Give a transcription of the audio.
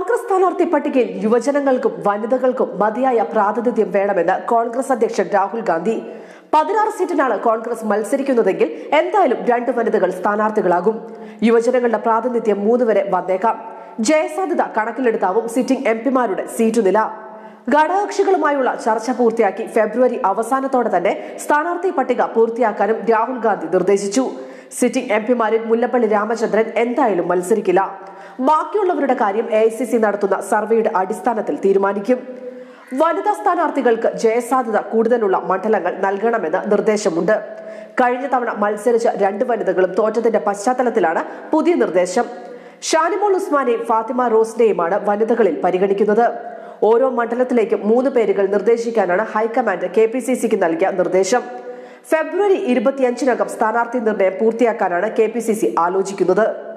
കോൺഗ്രസ് സ്ഥാനാർത്ഥി പട്ടികയിൽ യുവജനങ്ങൾക്കും വനിതകൾക്കും മതിയായ പ്രാതിനിധ്യം വേണമെന്ന് കോൺഗ്രസ് അധ്യക്ഷൻ രാഹുൽ ഗാന്ധി. പതിനാറ് സീറ്റിനാണ് കോൺഗ്രസ് മത്സരിക്കുന്നതെങ്കിൽ എന്തായാലും രണ്ട് വനിതകൾ സ്ഥാനാർത്ഥികളാകും. യുവജനങ്ങളുടെ പ്രാതിനിധ്യം മൂന്ന് വരെ വന്നേക്കാം. ജയസാധ്യത കണക്കിലെടുത്താവും സിറ്റിംഗ് എം പിമാരുടെ സീറ്റുനില ഘടകകക്ഷികളുമായുള്ള ചർച്ച പൂർത്തിയാക്കി ഫെബ്രുവരി അവസാനത്തോടെ തന്നെ സ്ഥാനാർത്ഥി പട്ടിക പൂർത്തിയാക്കാനും രാഹുൽ ഗാന്ധി നിർദ്ദേശിച്ചു. സിറ്റിംഗ് എം പിമാരിൽ മുല്ലപ്പള്ളി രാമചന്ദ്രൻ എന്തായാലും മത്സരിക്കില്ല. ബാക്കിയുള്ളവരുടെ കാര്യം എ നടത്തുന്ന സർവേയുടെ അടിസ്ഥാനത്തിൽ തീരുമാനിക്കും. വനിതാ സ്ഥാനാർത്ഥികൾക്ക് ജയസാധ്യത കൂടുതലുള്ള മണ്ഡലങ്ങൾ നൽകണമെന്ന് നിർദ്ദേശമുണ്ട്. കഴിഞ്ഞ തവണ മത്സരിച്ച രണ്ട് വനിതകളും തോറ്റതിന്റെ പശ്ചാത്തലത്തിലാണ് പുതിയ നിർദ്ദേശം. ഷാനിമോൾ ഉസ്മാനെയും ഫാത്തിമ റോസിനെയുമാണ് വനിതകളിൽ പരിഗണിക്കുന്നത്. ഓരോ മണ്ഡലത്തിലേക്കും മൂന്ന് പേരുകൾ നിർദ്ദേശിക്കാനാണ് ഹൈക്കമാൻഡ് കെ പി സി സിക്ക് നൽകിയ നിർദ്ദേശം. ഫെബ്രുവരി ഇരുപത്തിയഞ്ചിനകം സ്ഥാനാർത്ഥി നിർണയം പൂർത്തിയാക്കാനാണ് കെ പി സി സി ആലോചിക്കുന്നത്.